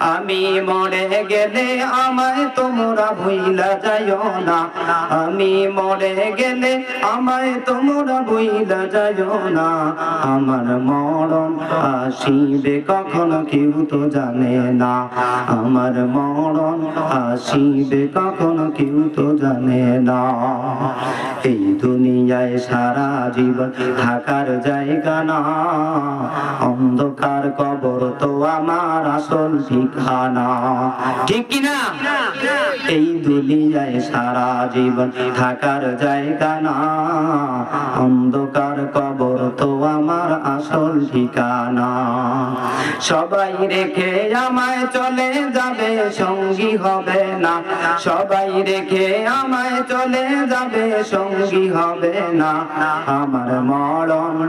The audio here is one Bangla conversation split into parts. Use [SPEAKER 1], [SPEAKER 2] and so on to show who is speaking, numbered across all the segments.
[SPEAKER 1] আমি মরে গেলে আমায় তোমরা ভুইলা যাইও না। আমি মরে গেলে আমায় তোমরা ভুইলা যাইও না। আমার মরণ আসিবে কখন কেউ তো জানে না। আমার মরণ আসিবে কখন কেউ তো জানে না। এই দুনিয়ায় সারা জীবন থাকার জায়গা না। অন্ধকার কবর তো আমার আসল ঠিকানা ঠিক কিনা? এই দুনিয়ায় সারা জীবন থাকার জায়গা না। অন্ধকার কবর তো আমার আসল ঠিকানা। সবাই রেখে আমায় চলে যাবে সঙ্গী হবে না। সবাই রেখে আমায় চলে যাবে সঙ্গী হবে না। আমার মরণ।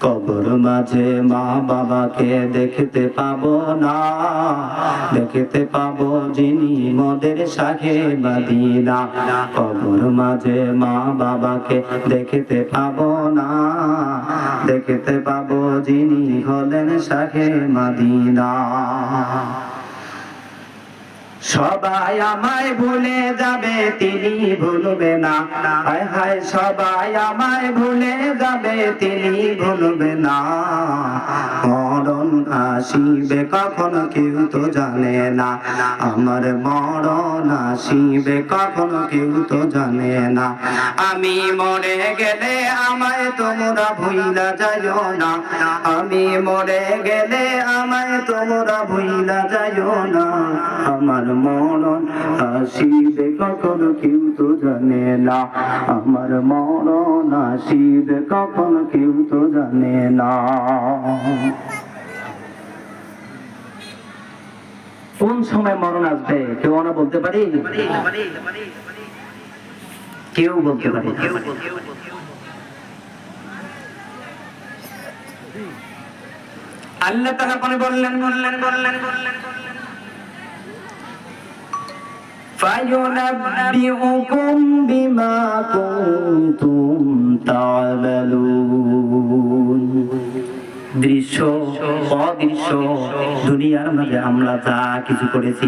[SPEAKER 1] কবর মাঝে মা বাবাকে দেখতে পাবো না। দেখতে পাবো যিনি মদের শাখে বাদিনা কবর মাঝে মা বাবাকে দেখতে পাবো না। দেখতে পাবো যিনি হলেন শাখে মাদিনা। সবাই আমায় ভুলে যাবে, তিনি ভুলবে না। হায় হায়, সবাই আমায় ভুলে যাবে, তিনি ভুলবে না। মরণ আসিবে, কখন কেউ তো জানে না। আমার মরণ আসিবে, কখন কেউ তো জানে না। আমি মরে গেলে আমায় তোমরা ভুইলা যাইও না। আমি মরে গেলে আমায় তোমরা ভুইলা যাইও না। আমার মরণ আসিবে, কখন কেউ তো জানে না। আমার মরণ আসিবে, কখন কেউ তো জানে না। কোন সময় মরণ আসবে, কেউ আমরা বলতে পারি? কেউ বলতে পারি আল্লাহ তারা পরে বললেন বললেন বললেন বললেন। فينبئكم بما كنتم تعملون দৃশ্য অদৃশ্য দুনিয়ার মাঝে আমরা যা কিছু করেছি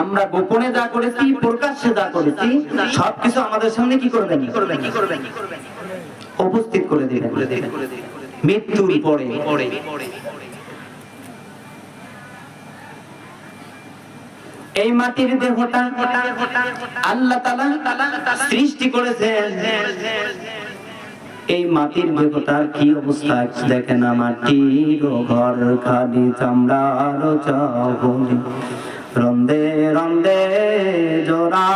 [SPEAKER 1] আমরা গোপনে যা করেছি প্রকাশ্যে যা করেছি সবকিছু আমাদের সামনে কি করবেন? উপস্থিত করে দিবেন। মৃত্যুর পরে। এই মাটির দেহটা আল্লাহ সৃষ্টি করেছেন। এই মাটির দেহতার কি অবস্থা? দেখেন না মাটির ঘর খালি চামড়ার চাহনি। রন্দে রন্দে জোড়া।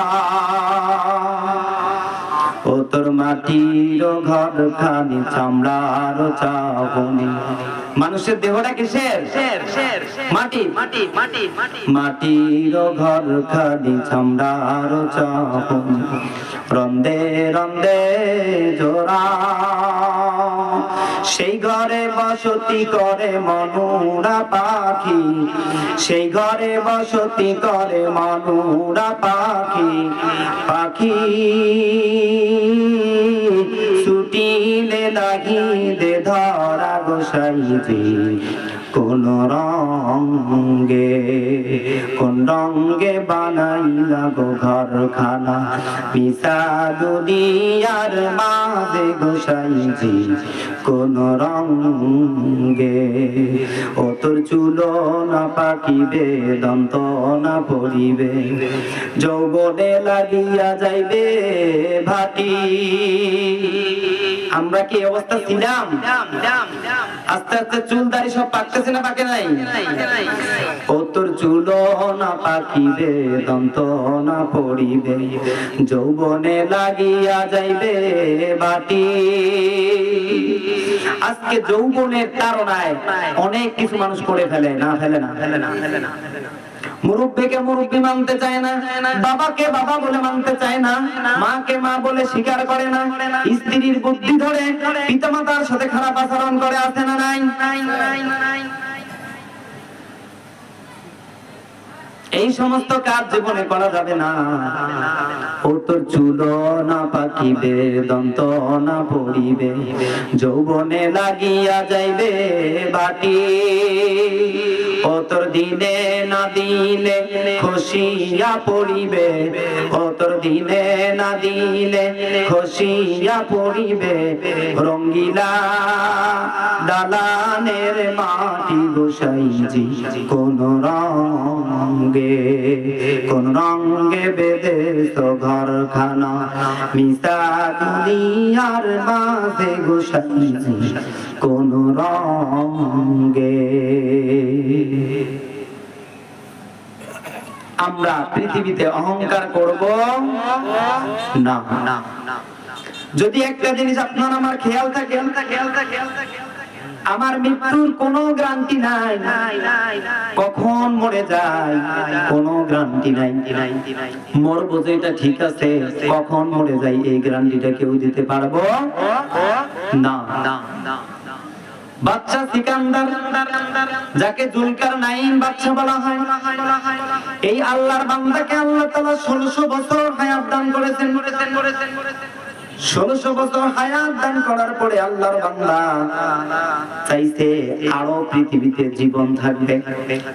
[SPEAKER 1] ও তোর মাটির ঘর খানি চামড়ার চাহনি। মানুষের দেহটা কিসের? মাটি। মাটি মাটি মাটির ঘর খালি চামড়ার চাহনি রন্দে রন্দে জোড়া। সেই ঘরে বসতি করে মনুরা পাখি। সেই ঘরে বসতি করে মনুরা পাখি। পাখি ছুটিলে কোন রঙ্গে কোন রঙ্গে বানাইলা গো ঘরখানা? পিসা দুনিয়ার মাঝে গোসাইজি কোন রঙ্গে ও তোর চুলো না পাকিবে দন্ত না পড়িবে যৌবনে লাগিয়া যাইবে ভাটি। আমরা কি অবস্থা ছিলাম? আস্তে আস্তে চুল দাড়ি সব পাকতেছে না পাকে নাই? ও তোর চুল না পাকিবে দন্ত না পড়িবে। যৌবনে লাগিয়া যাইবে বাটি আজকে যৌবনের তারনায় অনেক কিছু মানুষ করে ফেলে না? ফেলে না ফেলে না ফেলে না। মুরব্বীকে মুরব্বী মানতে চায় না, বাবাকে বাবা বলে মানতে চায় না, মাকে মা বলে স্বীকার করে না, স্ত্রীর বুদ্ধি ধরে পিতামাতার সাথে খারাপ আচরণ করে আসে না নাই? এই সমস্ত কাজ জীবনে করা যাবে না। ও তোর চুল না পাকিবে দন্ত না পড়িবে, যৌবনে লাগিয়া যাইবে বাটি। ও তোর দিনে না দিলে পড়িবে ও তোর দিনে না দিলে খুশিয়া পড়িবে। রঙ্গিলা দালানের মাটি গোসাইজি কোন রঙ্গে কোন রঙ্গে তো ঘরখানা। মিশা দুনিয়ার মাঝে গোসাইজি কোন রঙ্গে আমরা পৃথিবীতে অহংকার করব না। না যদি একটা জিনিস আপনার আমার খেয়াল থাকে খেয়াল থাকে খেয়াল থাকে আমার মৃত্যুর কোনো গ্রান্টি নাই। কখন মরে যায়? কোনো গ্রান্টি নাই। মরবো যেটা ঠিক আছে কখন মরে যায় এই গ্রান্টিটা কেউ দিতে পারব না। বাচ্চা সিকান্দার যাকে জুলকার বাচ্চা বলা হয় এই আল্লাহর বান্দাকে আল্লাহ তাআলা 1600 বছর হায়াত দান করেছেন করেছেন করেছেন। ষোলশো বছর হায়াত দান করার পরে আল্লাহর বান্দা চাইছে আরও পৃথিবীতে জীবন থাকবে।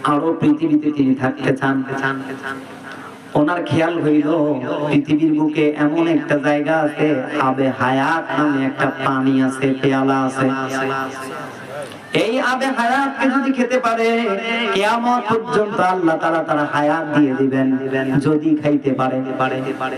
[SPEAKER 1] আরও পৃথিবীতে তিনি থাকতে চান। ওনার খেয়াল হইল, পৃথিবীর বুকে এমন একটা জায়গা আছে, আবে হায়াত নামে একটা পানি আছে, পেয়ালা আছে। এই আবে হায়াতকে যদি খেতে পারে, কিয়ামত পর্যন্ত আল্লাহ তাআলা তারা হায়াত দিয়ে দিবেন। যদি খাইতে পারে পারে পারে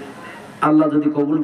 [SPEAKER 1] আল্লাহ যদি কবুল